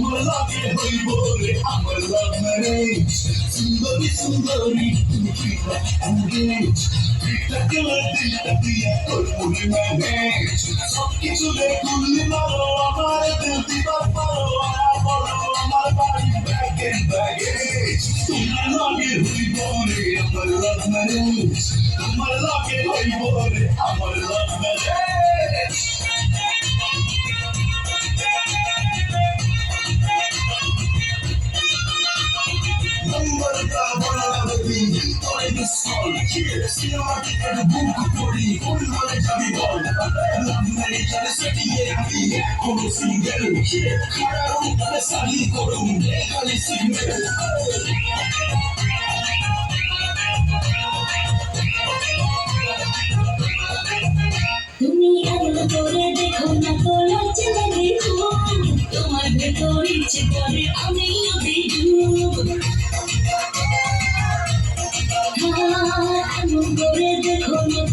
তোমার লাগে হই বলে আমার লাভ ম্যারেজ সুন্দরী সুন্দরী তুমি কি engage দিকটা গেলে দিলটা দিয়ে করব রে ম্যানেজ সব কিছু রে গুলি মারো আমার দিল দিবার পারো আর বলো আমার বাড়ি ব্যাগের ব্যাগেজ তোমার লাগে হই বলে আমার লাভ ম্যারেজ তোমার লাগে হই বলে আমার লাভ ম্যারেজ বুক বল আমি করুন খালি সিঙ্গেল তুমি এমন করে দেখো না তো লজ্জা তোমার ভেতর ইচ্ছে করে আমিও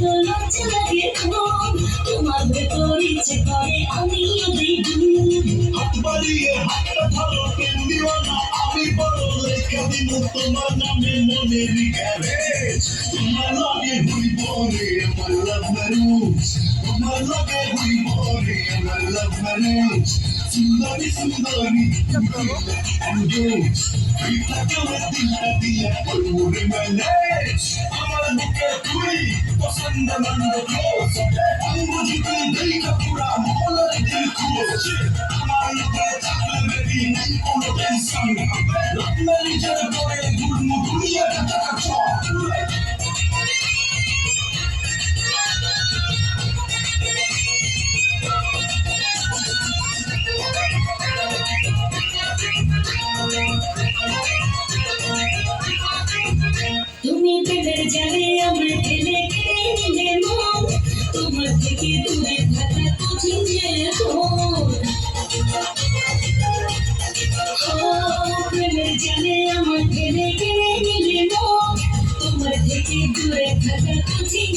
তো লজ্জা লাগে। তোমার ভেতর ইচ্ছে করে দেখব হাত বাড়িয়ে হাতটা ধরো আমি বলে আমার লাভ তুই পছন্দ মন্দ ক্লোজ আঙ্গুলিতে দেখা পুরা মহলের দিল খুঁজ আমার বুকে থাকলে বেবি নেই কোনো টেনশন লাভ ম্যারেজের পরে ঘুরমু তুমি প্রেমের জালে আমার ঠেলে কেড়ে তোমার থেকে দূরে থাকা কঠিন যে জালে আমার ঠেলে কেড়ে নিলে তোমার থেকে দূরে থাকা কঠিন